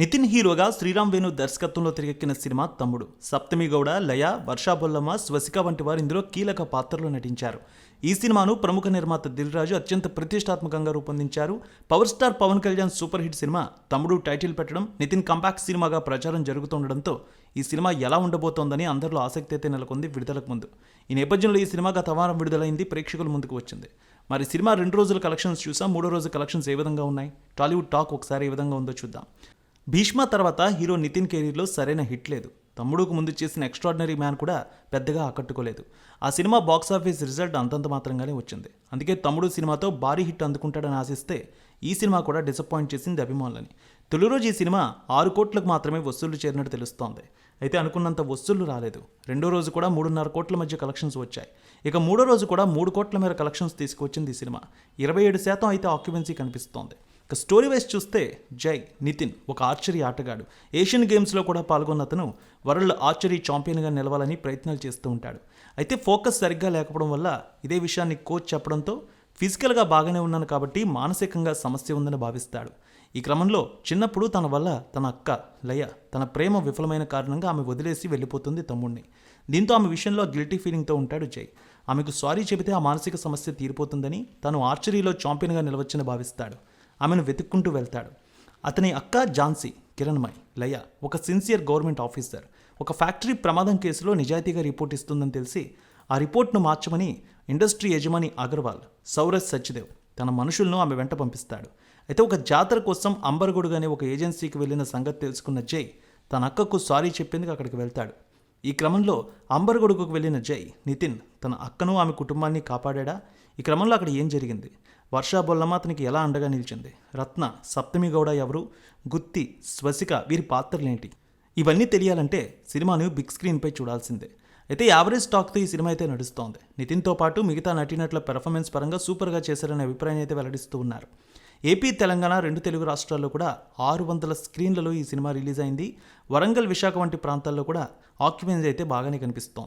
నితిన్ హీరోగా శ్రీరామ్ వేణు దర్శకత్వంలో తెరకెక్కిన సినిమా తమ్ముడు. సప్తమి గౌడ లయ వర్షా బొల్లమ్మ స్వసిక వంటి వారు ఇందులో కీలక పాత్రలో నటించారు. ఈ సినిమాను ప్రముఖ నిర్మాత దిల్ రాజు అత్యంత ప్రతిష్టాత్మకంగా రూపొందించారు. Power star Pawan Kalyan super hit cinema Thammudu title పెట్టడం నితిన్ కంపాక్ట్ సినిమాగా ప్రచారం జరుగుతుండడంతో ఈ సినిమా ఎలా ఉండబోతోందని అందరిలో ఆసక్తి అయితే నెలకొంది విడుదలకు ముందు. ఈ నేపథ్యంలో ఈ సినిమా గత వారం విడుదలైంది ప్రేక్షకుల ముందుకు వచ్చింది. మరి సినిమా రెండు రోజుల కలెక్షన్స్ చూసాం మూడో రోజు కలెక్షన్స్ ఏ విధంగా ఉన్నాయి? టాలీవుడ్ టాక్ ఒకసారి ఏ విధంగా ఉందో చూద్దాం. భీష్మ తర్వాత హీరో నితిన్ కెరీర్లో సరైన హిట్ లేదు. తమ్ముడుకు ముందు చేసిన ఎక్స్ట్రాడినరీ మ్యాన్ కూడా పెద్దగా ఆకట్టుకోలేదు. ఆ సినిమా బాక్స్ ఆఫీస్ రిజల్ట్ అంతంత మాత్రంగానే వచ్చింది. అందుకే తమ్ముడు సినిమాతో భారీ హిట్ అందుకుంటాడని ఆశిస్తే ఈ సినిమా కూడా డిసప్పాయింట్ చేసింది అభిమానులని. తొలి రోజు ఈ సినిమా ఆరు కోట్లకు మాత్రమే వసూళ్ళు చేరినట్టు తెలుస్తోంది. అయితే అనుకున్నంత వసూళ్ళు రాలేదు. రెండో రోజు కూడా మూడున్నర కోట్ల మధ్య కలెక్షన్స్ వచ్చాయి. ఇక మూడో రోజు కూడా మూడు కోట్ల మేర కలెక్షన్స్ తీసుకొచ్చింది ఈ సినిమా. ఇరవై ఏడు శాతం అయితే ఆక్యుపెన్సీ కనిపిస్తోంది. ఇక స్టోరీ వైజ్ చూస్తే జై నితిన్ ఒక ఆర్చరీ ఆటగాడు. ఏషియన్ గేమ్స్లో కూడా పాల్గొన్న అతను వరల్డ్ ఆర్చరీ ఛాంపియన్గా నిలవాలని ప్రయత్నాలు చేస్తూ ఉంటాడు. అయితే ఫోకస్ సరిగ్గా లేకపోవడం వల్ల ఇదే విషయాన్ని కోచ్ చెప్పడంతో ఫిజికల్గా బాగానే ఉన్నాను కాబట్టి మానసికంగా సమస్య ఉందని భావిస్తాడు. ఈ క్రమంలో చిన్నప్పుడు తన వల్ల తన అక్క లయ తన ప్రేమ విఫలమైన కారణంగా ఆమె వదిలేసి వెళ్ళిపోతుంది తమ్ముడిని దీంతో ఆమె విషయంలో గిల్టీ ఫీలింగ్తో ఉంటాడు జై. ఆమెకు సారీ చెబితే ఆ మానసిక సమస్య తీరిపోతుందని తను ఆర్చరీలో ఛాంపియన్గా నిలవచ్చని భావిస్తాడు. ఆమెను వెతుక్కుంటూ వెళ్తాడు. అతని అక్క ఝాన్సీ కిరణ్మయ్ లయ ఒక సిన్సియర్ గవర్నమెంట్ ఆఫీసర్ ఒక ఫ్యాక్టరీ ప్రమాదం కేసులో నిజాయితీగా రిపోర్ట్ ఇస్తుందని తెలిసి ఆ రిపోర్ట్ను మార్చమని ఇండస్ట్రీ యజమాని అగర్వాల్ సౌరజ్ సచ్దేవ్ తన మనుషులను ఆమె వెంట పంపిస్తాడు. అయితే ఒక జాతర కోసం అంబర్గొడుగు అనే ఒక ఏజెన్సీకి వెళ్ళిన సంగతి తెలుసుకున్న జై తన అక్కకు సారీ చెప్పేందుకు అక్కడికి వెళ్తాడు. ఈ క్రమంలో అంబర్గొడుగుకు వెళ్ళిన జై నితిన్ తన అక్కను ఆమె కుటుంబాన్ని కాపాడా ఈ క్రమంలో అక్కడ ఏం జరిగింది? వర్షా బొల్లమ్మ అతనికి ఎలా అండగా నిలిచింది? రత్న సప్తమి గౌడ ఎవరు? గుత్తి స్వసిక వీరి పాత్రలేంటి? ఇవన్నీ తెలియాలంటే సినిమాను బిగ్ స్క్రీన్పై చూడాల్సిందే. అయితే యావరేజ్ టాక్తో ఈ సినిమా అయితే నడుస్తోంది. నితిన్తో పాటు మిగతా నటీనటుల పెర్ఫార్మెన్స్ పరంగా సూపర్గా చేశారనే అభిప్రాయం అయితే వెల్లడిస్తూ ఉన్నారు. ఏపీ తెలంగాణ రెండు తెలుగు రాష్ట్రాల్లో కూడా ఆరు వందల స్క్రీన్లలో ఈ సినిమా రిలీజ్ అయింది. వరంగల్ విశాఖ వంటి ప్రాంతాల్లో కూడా ఆక్యుపెన్సీ అయితే బాగానే కనిపిస్తోంది.